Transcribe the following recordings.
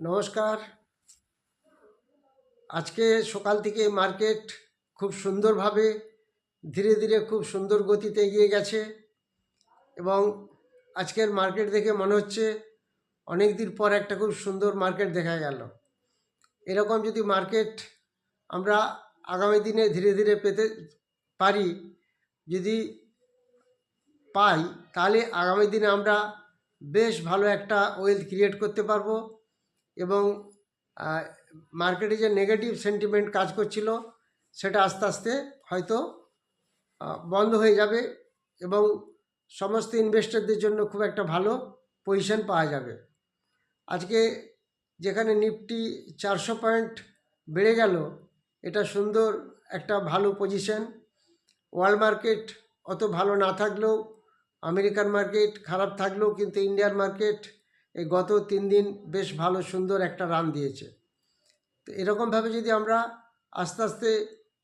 নমস্কার। আজকে সকাল থেকে মার্কেট খুব সুন্দরভাবে ধীরে ধীরে খুব সুন্দর গতিতে এগিয়ে গেছে এবং আজকের মার্কেট দেখে মনে হচ্ছে অনেক দিন পর একটা খুব সুন্দর মার্কেট দেখা গেল। এরকম যদি মার্কেট আমরা আগামী দিনে ধীরে ধীরে পেতে পারি, যদি পাই, তাহলে আগামী দিনে আমরা বেশ ভালো একটা ওয়েলথ ক্রিয়েট করতে পারব। এবং মার্কেটে যে নেগেটিভ সেন্টিমেন্ট কাজ করছিল, সেটা আস্তে আস্তে হয়তো বন্ধ হয়ে যাবে এবং সমস্ত ইনভেস্টরদের জন্য খুব একটা ভালো পজিশন পাওয়া যাবে। আজকে যেখানে নিফটি চারশো পয়েন্ট বেড়ে গেল, এটা সুন্দর একটা ভালো পজিশন ওয়ার্ল্ড মার্কেট অত ভালো না থাকলেও, আমেরিকান মার্কেট খারাপ থাকলেও কিন্তু ইন্ডিয়ান মার্কেট এই গত তিন দিন বেশ ভালো, সুন্দর একটা রান দিয়েছে। তো এরকমভাবে যদি আমরা আস্তে আস্তে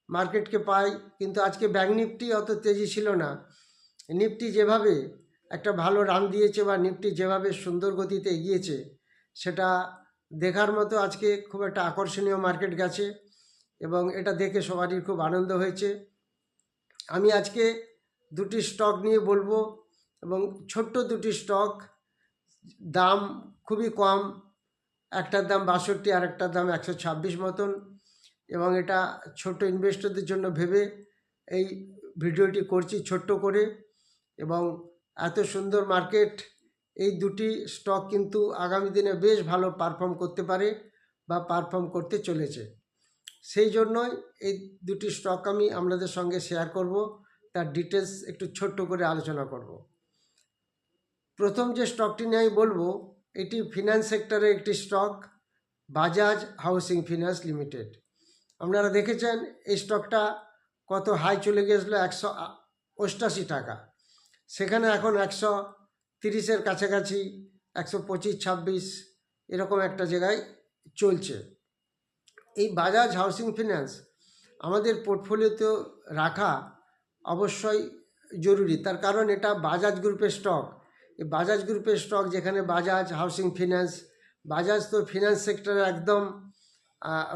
মার্কেটকে পাই, কিন্তু আজকে ব্যাঙ্ক নিফটি অত তেজি ছিল না। নিফটি যেভাবে একটা ভালো রান দিয়েছে বা নিফটি যেভাবে সুন্দর গতিতে এগিয়েছে, সেটা দেখার মতো আজকে খুব একটা আকর্ষণীয় মার্কেট গেছে এবং এটা দেখে সবারই খুব আনন্দ হয়েছে। আমি আজকে দুটি স্টক নিয়ে বলব এবং ছোট্ট দুটি স্টক দাম খুবই কম, একটার দাম বাষট্টি আর একটার দাম একশো ছাব্বিশ মতন এবং এটা ছোট ইনভেস্টরদের জন্য ভেবে এই ভিডিওটি করছি ছোট্ট করে এবং এত সুন্দর মার্কেট এই দুটি স্টক কিন্তু আগামী দিনে বেশ ভালো পারফর্ম করতে পারে বা পারফর্ম করতে চলেছে। সেই জন্যই এই দুটি স্টক আমি আপনাদের সঙ্গে শেয়ার করব, তার ডিটেলস একটু ছোট্ট করে আলোচনা করব। প্রথম যে স্টকটি নিয়ে আমি বলব, এটি ফিনান্স সেক্টরের একটি stock Bajaj housing finance limited আপনারা দেখেছেন, এই স্টকটা কত হাই চলে গেছিল একশো অষ্টাশি টাকা। সেখানে এখন একশো তিরিশের কাছাকাছি, একশো পঁচিশ, ছাব্বিশ, এরকম একটা জায়গায় চলছে। এই বাজাজ হাউসিং ফিনান্স আমাদের পোর্টফোলিওতে রাখা অবশ্যই জরুরি। তার কারণ এটা বাজাজ গ্রুপের স্টক বাজাজ গ্রুপের স্টক যেখানে বাজাজ হাউসিং ফিনান্স বাজাজ তো ফিনান্স সেক্টরে একদম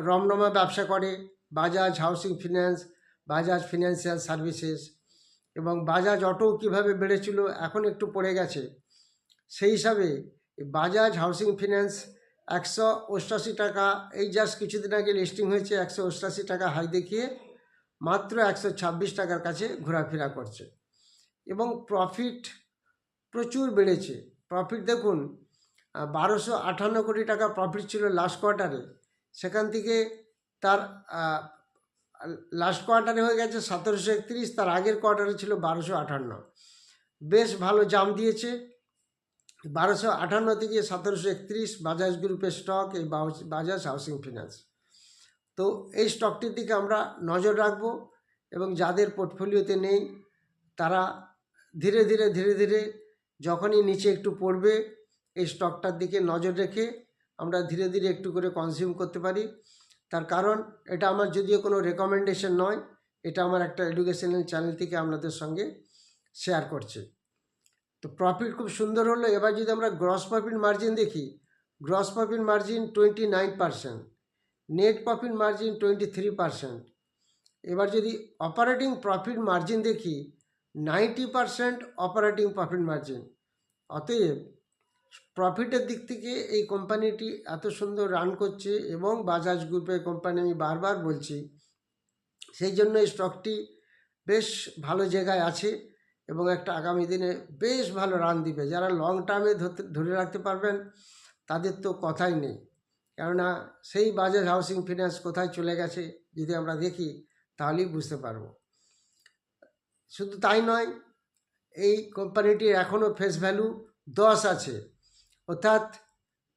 রমরমা ব্যবসা করে। Bajaj housing finance Bajaj financial services এবং বাজাজ অটো কীভাবে বেড়েছিল এখন একটু পড়ে গেছে। সেই হিসাবে বাজাজ হাউসিং ফিনান্স একশো অষ্টাশি টাকা, এই জাস্ট কিছুদিন আগে লিস্টিং হয়েছে একশো অষ্টাশি টাকা হাই দেখিয়ে মাত্র একশো ছাব্বিশ টাকার কাছে ঘোরাফেরা করছে। এবং প্রফিট প্রচুর বেড়েছে। প্রফিট দেখুন বারোশো আটান্ন কোটি টাকা প্রফিট ছিল লাস্ট কোয়ার্টারে সেখান থেকে তার লাস্ট কোয়ার্টারে হয়ে গেছে সতেরোশো একত্রিশ, তার আগের কোয়ার্টারে ছিল বারোশো আটান্ন বেশ ভালো জাম দিয়েছে। বারোশো আটান্ন থেকে সতেরোশো একত্রিশ বাজাজ গ্রুপের স্টক এই বাজাজ হাউসিং ফিনান্স তো এই স্টকটির দিকে আমরা নজর রাখব এবং যাদের পোর্টফোলিওতে নেই, তারা ধীরে ধীরে ধীরে ধীরে যখনই নিচে একটু পড়বে, এই স্টকটার দিকে নজর রেখে আমরা ধীরে ধীরে একটু করে কনজিউম করতে পারি। তার কারণ, এটা আমার যদিও কোনো রেকমেন্ডেশন নয়, এটা আমার একটা এডুকেশনাল চ্যানেল থেকে আপনাদের সঙ্গে শেয়ার করছে। তো প্রফিট খুব সুন্দর হলো, এবার যদি আমরা গ্রস প্রফিট মার্জিন দেখি gross profit margin twenty nine percent net profit margin twenty three percent এবার যদি অপারেটিং প্রফিট মার্জিন দেখি ninety percent operating profit margin. অতএব, প্রফিটের দিক থেকে এই কোম্পানিটি এত সুন্দর রান করছে এবং বাজাজ গ্রুপের কোম্পানি আমি বারবার বলছি, সেই জন্য এই স্টকটি বেশ ভালো জায়গায় আছে এবং একটা আগামী দিনে বেশ ভালো রান দিবে। যারা লং টার্মে ধরে রাখতে পারবেন, তাদের তো কথাই নেই। কেননা, সেই বাজাজ হাউসিং ফিনান্স কোথায় চলে গেছে যদি আমরা দেখি, তাহলেই বুঝতে পারব। শুধু তাই নয়, এই কোম্পানিটির এখনও ফেস ভ্যালু দশ আছে। অর্থাৎ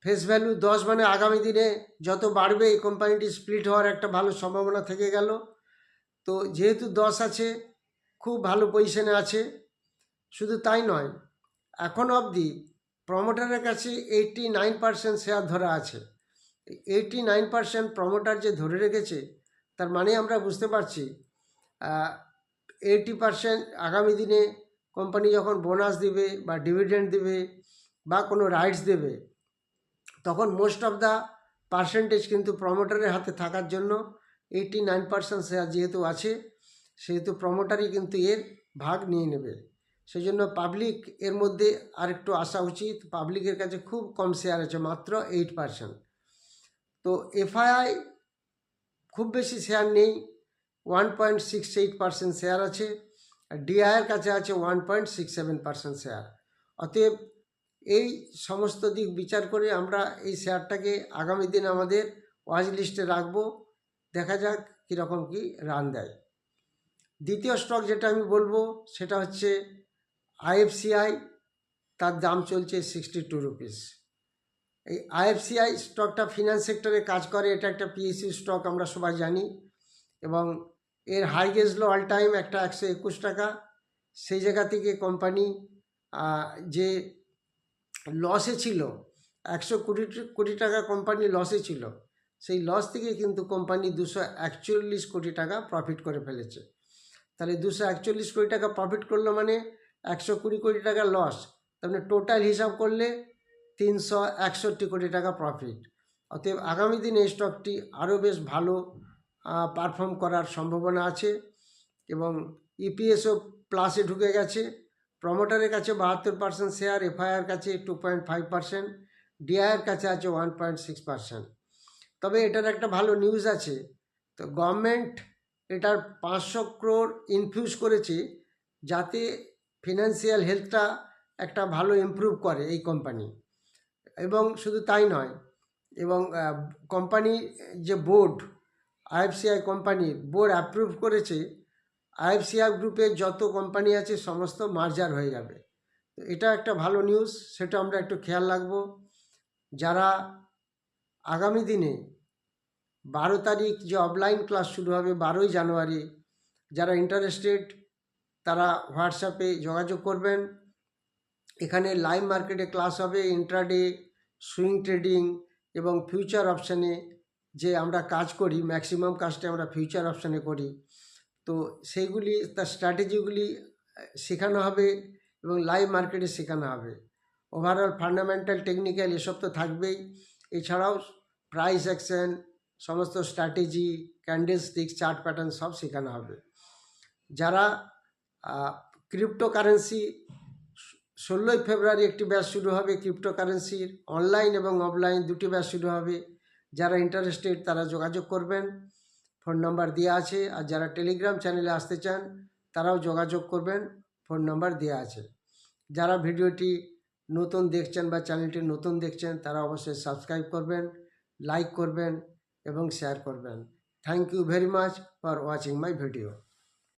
ফেস ভ্যালু দশ মানে আগামী দিনে যত বাড়বে, এই কোম্পানিটি স্প্লিট হওয়ার একটা ভালো সম্ভাবনা থেকে গেল। তো যেহেতু দশ আছে, খুব ভালো পজিশনে আছে, শুধু তাই নয়, এখন অবধি প্রমোটারের কাছে এইটটি নাইন পার্সেন্ট শেয়ার ধরা আছে। এইটটি নাইন পার্সেন্ট প্রমোটার যে ধরে রেখেছে, তার মানে আমরা বুঝতে পারছি এইটি পার্সেন্ট আগামী দিনে কোম্পানি যখন বোনাস দেবে বা ডিভিডেন্ড দেবে বা কোনো রাইটস দেবে, তখন মোস্ট অফ দ্য পার্সেন্টেজ কিন্তু প্রমোটারের হাতে থাকার জন্য এইটি নাইন পার্সেন্ট শেয়ার যেহেতু আছে, সেহেতু প্রমোটারই কিন্তু এর ভাগ নিয়ে নেবে। সেই জন্য পাবলিক এর মধ্যে আরেকটু আসা উচিত। পাবলিকের কাছে খুব কম শেয়ার আছে, মাত্র এইট পার্সেন্ট তো এফআইআই খুব বেশি শেয়ার নেই। One point six eight percent share আছে, আর ডিআইয়ের কাছে আছে one point six seven percent share অতএব এই সমস্ত দিক বিচার করে আমরা এই শেয়ারটাকে আগামী দিন আমাদের ওয়াচ লিস্টে রাখব, দেখা যাক কীরকম কি রান দেয়। দ্বিতীয় স্টক যেটা আমি বলব, সেটা হচ্ছে আইএফসিআই তার দাম চলছে সিক্সটি টু রুপিস এই আইএফসিআই স্টকটা ফিনান্স সেক্টরে কাজ করে, এটা একটা পিএসসি স্টক আমরা সবাই জানি। এবং এর হাই গেছলো অল টাইম একটা একশো একুশ টাকা। সেই জায়গা থেকে কোম্পানি যে লসে ছিল, একশো কোটি কোটি টাকা কোম্পানি লসে ছিল, সেই লস থেকে কিন্তু কোম্পানি দুশো একচল্লিশ কোটি টাকা প্রফিট করে ফেলেছে। তাহলে দুশো একচল্লিশ কোটি টাকা প্রফিট করল মানে একশো কুড়ি কোটি টাকা লস মানে টোটাল হিসাব করলে তিনশো একষট্টি কোটি টাকা প্রফিট অতএব আগামী দিনে স্টকটি আরও বেশ ভালো পারফর্ম করার সম্ভাবনা আছে এবং ইপিএসও প্লাসে ঢুকে গেছে। প্রমোটারের কাছে বাহাত্তর পার্সেন্ট শেয়ার এফআইআর কাছে টু পয়েন্ট ফাইভ পার্সেন্ট ডিআইয়ের কাছে আছে ওয়ান পয়েন্ট সিক্স পার্সেন্ট তবে এটার একটা ভালো নিউজ আছে। তো গভর্নমেন্ট এটার পাঁচশো ক্রোর ইনফিউজ করেছে যাতে ফিনান্সিয়াল হেলথটা একটা ভালো ইমপ্রুভ করে এই কোম্পানি এবং শুধু তাই নয়, এবং কোম্পানি যে বোর্ড আইএফসিআই কোম্পানির বোর্ড অ্যাপ্রুভ করেছে আইএফসিআই গ্রুপের যত কোম্পানি আছে সমস্ত মার্জার হয়ে যাবে। এটা একটা ভালো নিউজ সেটা আমরা একটু খেয়াল রাখব। যারা আগামী দিনে বারো তারিখ যে অফলাইন ক্লাস শুরু হবে বারোই জানুয়ারি, যারা ইন্টারেস্টেড তারা হোয়াটসঅ্যাপে যোগাযোগ করবেন। এখানে লাইভ মার্কেটে ক্লাস হবে ইন্ট্রাডে সুইং ট্রেডিং এবং ফিউচার অপশানে যে আমরা কাজ করি ম্যাক্সিমাম কাজটা আমরা ফিউচার অপশানে করি। তো সেইগুলি, তার স্ট্র্যাটেজিগুলি শেখানো হবে এবং লাইভ মার্কেটে শেখানো হবে। ওভারঅল ফান্ডামেন্টাল টেকনিক্যাল এসব তো থাকবেই। এছাড়াও প্রাইস অ্যাকশন সমস্ত strategy candlestick chart pattern সব শেখানো হবে। যারা ক্রিপ্টো কারেন্সি ষোলোই ফেব্রুয়ারি একটি ব্যাচ শুরু হবে ক্রিপ্টো কারেন্সির অনলাইন এবং অফলাইন দুটি ব্যাচ শুরু হবে। যারা ইন্টারেস্টেড তারা যোগাযোগ করবেন। ফোন নাম্বার দেওয়া আছে। আর যারা টেলিগ্রাম চ্যানেলে আসতে চান, তারাও যোগাযোগ করবেন। ফোন নাম্বার দেওয়া আছে। যারা ভিডিওটি নতুন দেখছেন বা চ্যানেলটি নতুন দেখছেন, তারা অবশ্যই সাবস্ক্রাইব করবেন লাইক করবেন এবং শেয়ার করবেন। Thank you very much for watching my video